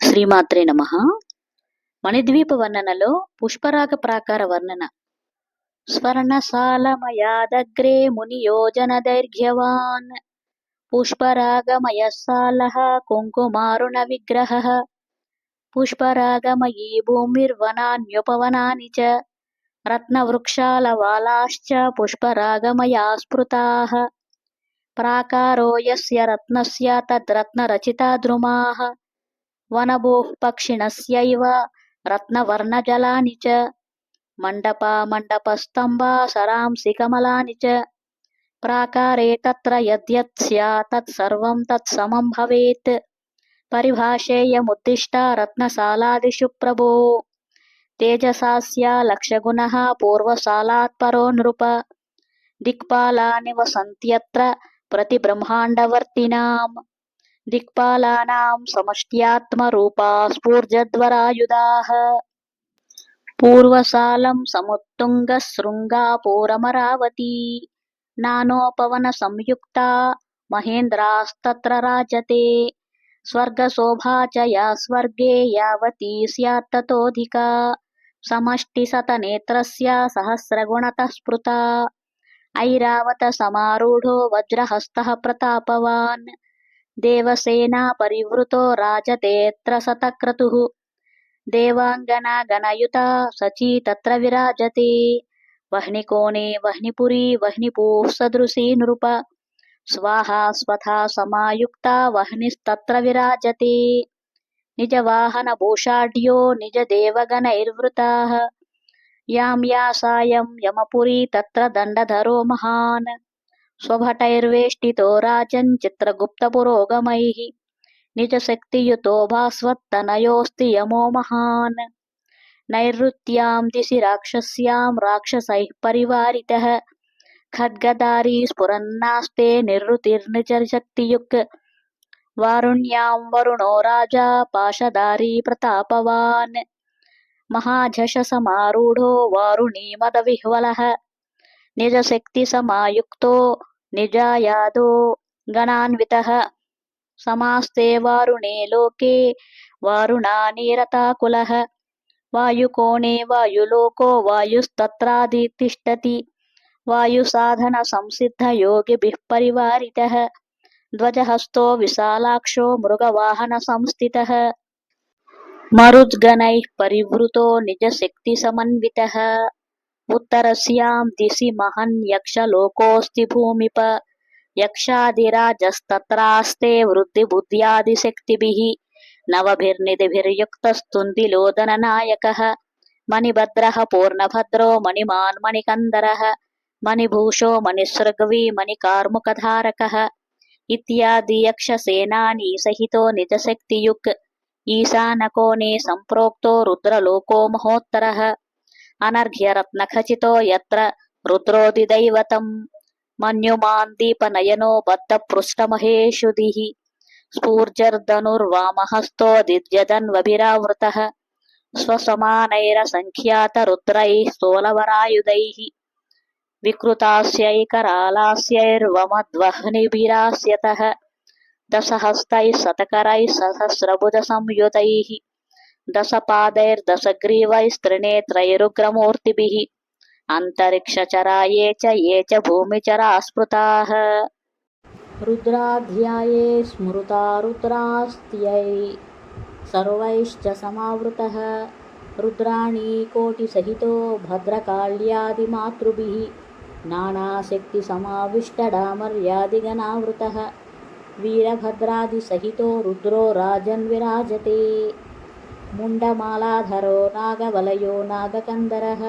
శ్రీమాత్రే నమ. మణిద్వీప వర్ణనలో పుష్పరాగ ప్రాకార వర్ణన. స్వర్ణసాలమయాదగ్రే మునియోజన దైర్ఘ్యవాన్. పుష్పరాగమయ సాల కుంకుమారుణ విగ్రహ. పుష్పరాగమయీ భూమిర్వనాన్యుపవనాని చ. రత్నవృక్షాలవాలాశ్చ పుష్పరాగమయా స్మృతాः ప్రాకారో యస్య రత్నస్య తద్రత్నరచితా ద్రుమాः వనభూపక్షిణస్యవ రత్నవర్ణజలాని చ మండపా మండపస్తంభా సరాంసి కమలాని చ ప్రాకారే తత్ర యద్యత్ స్యాత్ తత్సర్వం తత్సమం భవేత్ పరిభాషేయముద్దిష్టా రత్నశాలాదిషు ప్రభో తేజసాస్య లక్షగుణः పూర్వశాలాత్ పరో నృప దిక్పాలాని వసంత్యత్ర దిక్పాలానాం సమష్ట్యాత్మరూపా స్ఫూర్జధ్వరాయుధాः పూర్వసాలం సముత్తుంగశృంగాపూరమరావతి నానోపవన సంయుక్త మహేంద్రాస్తత్ర రాజతే స్వర్గశోభా చ యా స్వర్గే యావతి స్యాత్తతోధికా సమష్టిసతనేత్రస్య సహస్రగుణతः స్పృత ఐరావత సమారూఢో వజ్రహస్తः ప్రతాపవాన్ దేవసేనా పరివృతో రాజతేత్ర సతక్రతు దేవాంగన గణయుత సచీ తత్ర విరాజతి. వహ్నికోణే వహ్నిపురీ వహ్నిపూ సదృశీ నృప. స్వాహ స్వథా సమాయుక్త వహ్నిస్తత్ర విరాజతి. నిజ వాహన భూషాఢ్యో నిజ దేవగణైర్వృత యాం యాసాయం యమపురీ తత్ర దండధరో మహాన్. स्वभटैर्वेष्टितो राजन् चित्रगुप्तपुरोगमैः निजशक्तियुतो भास्वत्तनयोऽस्ति यमो महान् नैऋत्यां दिशि राक्षस्यां राक्षसैः परिवारितः खड्गधारी स्फुरन्नास्ते निरृतिर्निजशक्तियुक् वारुण्यां वरुणो राजा पाशधारी प्रतापवान् महाझषसमारूढो वारुणीमदविह्वलः निजशक्तिसमायुक्तो निजायादो गणान्वितः समास्ते वारुणे लोके वारुणानीरताकुलः वायुकोणे वायुलोको वायुस्तत्रादितिष्ठति वायुसाधनसंसिद्धयोगिभिः परिवारितः ध्वजहस्तो विशालाक्षो मृगवाहनसंस्थितः मरुद्गणैः परिवृतो निजशक्तिसमन्वितः उत्तरस्यां दिशि महन् यक्षलोकोऽस्ति भूमिप यक्षादिराजस्तत्रास्ते वृद्धिबुद्ध्यादिशक्तिभिः नवभिर्निधिभिर्युक्तस्तुन्दिलोदननायकः मणिभद्रः पूर्णभद्रो मणिमान् मणिकन्दरः मणिभूषो मणिसृग्वी मणिकार्मुकधारकः इत्यादि यक्षसेनानी सहितो निजशक्तियुक् ईशानकोणे सम्प्रोक्तो रुद्रलोको महोत्तरः अनर्घ्यरत्नखचितो यत्र रुद्रोदिदैवतम् मन्युमान् दीपनयनो बद्धपृष्ठमहेषुधिः स्फूर्जर्धनुर्वामहस्तो दिद्यदन्वभिरावृतः स्वसमानैरसङ्ख्यातरुद्रैः स्थूलवरायुधैः विकृतास्यैकरालास्यैर्वमद्वह्निभिरास्यतः दशहस्तैः शतकरैः सहस्रभुजसंयुतैः दशपादैर्दशग्रीवैस्त्रिनेत्रैरुग्रमूर्तिभिः अन्तरिक्षचरा ये च ये च भूमिचरा स्मृताः रुद्राध्याये स्मृता रुद्रास्त्यै सर्वैश्च समावृतः रुद्राणी कोटिसहितो भद्रकाल्यादिमातृभिः नानाशक्तिसमाविष्टडामर्यादिगणावृतः वीरभद्रादिसहितो रुद्रो राजन्विराजते मुण्डमालाधरो नागवलयो नागकन्दरः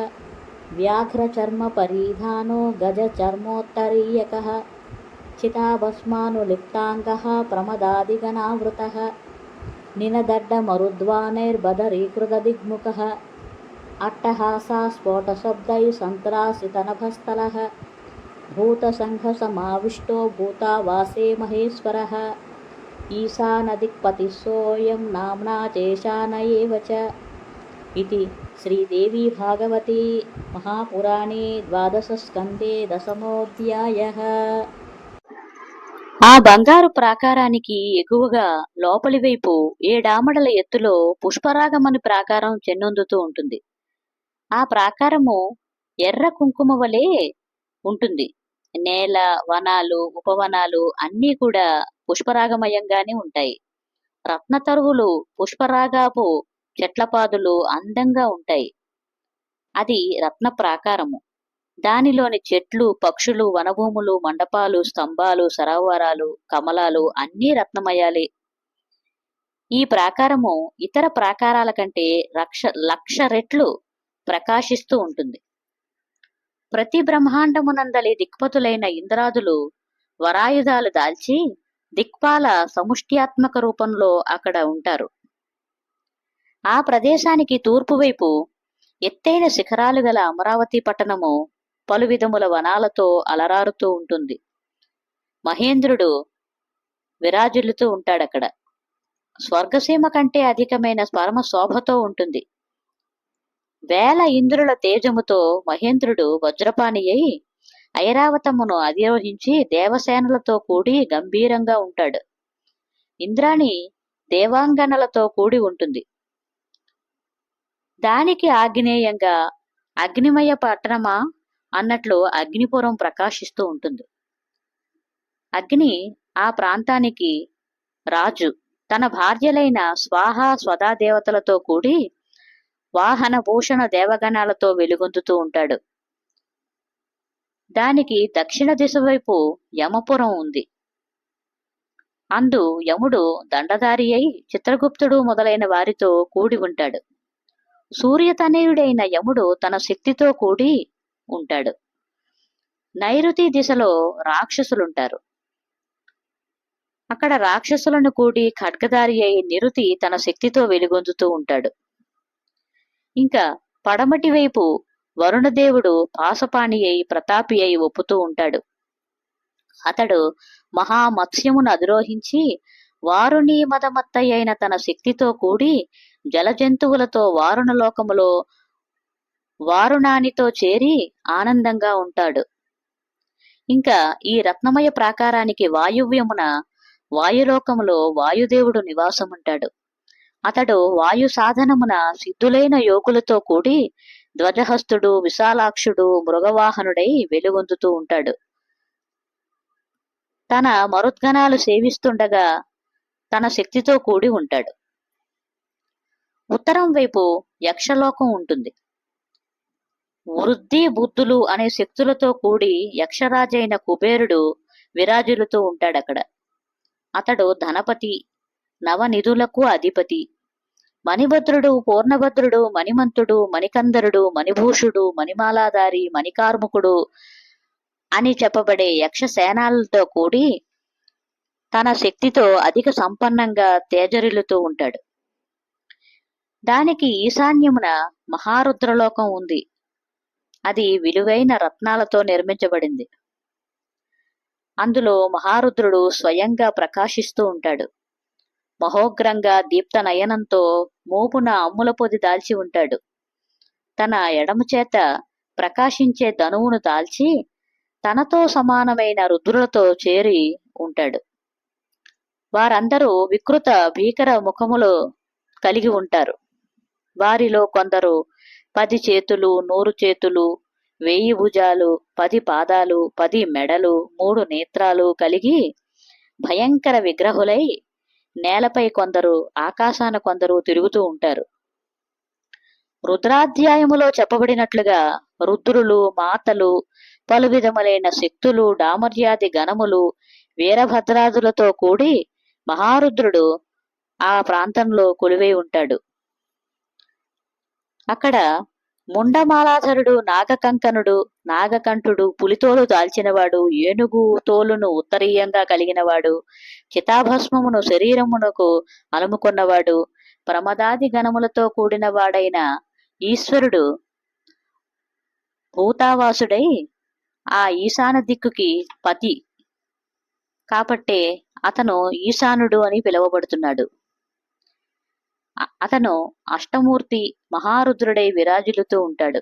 व्याघ्रचर्मपरिधानो गजचर्मोत्तरीयकः चिताभस्मानुलिप्ताङ्गः प्रमदादिगणावृतः निनदड्डमरुद्वानैर्बदरीकृतदिग्मुखः अट्टहासास्फोटशब्दैः सन्त्रासितनभस्थलः भूतसङ्घसमाविष्टो भूतावासे महेश्वरः ఈశానదిక్పతిసోయం నామ్నా చేశాన చ ఇది శ్రీదేవి భాగవతి మహాపురాణే ద్వాదశస్కందే దశమోధ్యాయ ఆ బంగారు ప్రాకారానికి ఎగువగా లోపలి వైపు ఏడామడల ఎత్తులో పుష్పరాగమని ప్రాకారం చెన్నొందుతూ ఉంటుంది. ఆ ప్రాకారము ఎర్ర కుంకుమ వలె ఉంటుంది. నేల వనాలు ఉపవనాలు అన్నీ కూడా పుష్పరాగమయంగానే ఉంటాయి. రత్నతరువులు పుష్పరాగాపు చెట్లపాదులు అందంగా ఉంటాయి. అది రత్న ప్రాకారము. దానిలోని చెట్లు పక్షులు వనభూములు మండపాలు స్తంభాలు సరోవరాలు కమలాలు అన్నీ రత్నమయాలే. ఈ ప్రాకారము ఇతర ప్రాకారాల కంటే లక్ష లక్ష రెట్లు ప్రకాశిస్తూ ఉంటుంది. ప్రతి బ్రహ్మాండమునందలి దిక్పతులైన ఇంద్రాదులు వరాయుధాలు దాల్చి దిక్పాల సముష్ట్యాత్మక రూపంలో అక్కడ ఉంటారు. ఆ ప్రదేశానికి తూర్పు వైపు ఎత్తైన శిఖరాలు గల అమరావతి పట్టణము పలు విధముల వనాలతో అలరారుతూ ఉంటుంది. మహేంద్రుడు విరాజిల్లుతూ ఉంటాడక్కడ స్వర్గసీమ కంటే అధికమైన పరమ శోభతో ఉంటుంది. వేల ఇంద్రుల తేజముతో మహేంద్రుడు వజ్రపాణి అయి ఐరావతమును అధిరోహించి దేవసేనలతో కూడి గంభీరంగా ఉంటాడు. ఇంద్రాణి దేవాంగనలతో కూడి ఉంటుంది. దానికి ఆగ్నేయంగా అగ్నిమయ పట్టణమా అన్నట్లు అగ్నిపురం ప్రకాశిస్తూ ఉంటుంది. అగ్ని ఆ ప్రాంతానికి రాజు. తన భార్యలైన స్వాహ స్వదా దేవతలతో కూడి వాహన భూషణ దేవగణాలతో వెలుగొందుతూ ఉంటాడు. దానికి దక్షిణ దిశ వైపు యమపురం ఉంది. అందు యముడు దండధారి అయి చిత్రగుప్తుడు మొదలైన వారితో కూడి ఉంటాడు. సూర్యతనయుడైన యముడు తన శక్తితో కూడి ఉంటాడు. నైరుతి దిశలో రాక్షసులుంటారు. అక్కడ రాక్షసులను కూడి ఖడ్గదారి అయి నిరుతి తన శక్తితో వెలుగొందుతూ ఉంటాడు. ఇంకా పడమటి వైపు వరుణదేవుడు పాసపాణి అయి ప్రతాపి అయి ఒప్పుతూ ఉంటాడు. అతడు మహామత్స్యమును అధిరోహించి వారుని మదమత్త అయిన తన శక్తితో కూడి జలజంతువులతో వారుణ లోకములో వారుణానితో చేరి ఆనందంగా ఉంటాడు. ఇంకా ఈ రత్నమయ ప్రాకారానికి వాయువ్యమున వాయులోకములో వాయుదేవుడు నివాసముంటాడు. అతడు వాయు సాధనమున సిద్ధులైన యోగులతో కూడి ధ్వజహస్తుడు విశాలాక్షుడు మృగవాహనుడై వెలుగొందుతూ ఉంటాడు. తన మరుద్గణాలు సేవిస్తుండగా తన శక్తితో కూడి ఉంటాడు. ఉత్తరం వైపు యక్షలోకం ఉంటుంది. వృద్ధి బుద్ధులు అనే శక్తులతో కూడి యక్షరాజైన కుబేరుడు విరాజులతో ఉంటాడక్కడ. అతడు ధనపతి నవనిధులకు అధిపతి. మణిభద్రుడు పూర్ణభద్రుడు మణిమంతుడు మణికందరుడు మణిభూషుడు మణిమాలాధారి మణికార్ముకుడు అని చెప్పబడే యక్ష సేనాలతో కూడి తన శక్తితో అధిక సంపన్నంగా తేజరిల్లుతూ ఉంటాడు. దానికి ఈశాన్యమున మహారుద్రలోకం ఉంది. అది విలువైన రత్నాలతో నిర్మించబడింది. అందులో మహారుద్రుడు స్వయంగా ప్రకాశిస్తూ ఉంటాడు. మహోగ్రంగా దీప్త నయనంతో మోపున అమ్ముల పొది దాల్చి ఉంటాడు. తన ఎడమ చేత ప్రకాశించే ధనువును దాల్చి తనతో సమానమైన రుద్రులతో చేరి ఉంటాడు. వారందరూ వికృత భీకర ముఖములు కలిగి ఉంటారు. వారిలో కొందరు పది చేతులు నూరు చేతులు వెయ్యి భుజాలు పది పాదాలు పది మెడలు మూడు నేత్రాలు కలిగి భయంకర విగ్రహులై నేలపై కొందరు ఆకాశాన కొందరు తిరుగుతూ ఉంటారు. రుద్రాధ్యాయములో చెప్పబడినట్లుగా రుద్రులు మాతలు పలు విధములైన శక్తులు డామర్యాది గణములు వీరభద్రాదులతో కూడి మహారుద్రుడు ఆ ప్రాంతంలో కొలువై ఉంటాడు. అక్కడ ముండమాలాధరుడు నాగకంకనుడు నాగకంఠుడు పులితోలు దాల్చినవాడు ఏనుగు తోలును ఉత్తరీయంగా కలిగినవాడు చితాభస్మమును శరీరమునకు అలుముకున్నవాడు ప్రమదాది గణములతో కూడిన వాడైన ఈశ్వరుడు భూతావాసుడై ఆ ఈశాన దిక్కుకి పతి. కాబట్టే అతను ఈశానుడు అని పిలువబడుతున్నాడు. అతను అష్టమూర్తి మహారుద్రుడై విరాజిల్లుతూ ఉంటాడు.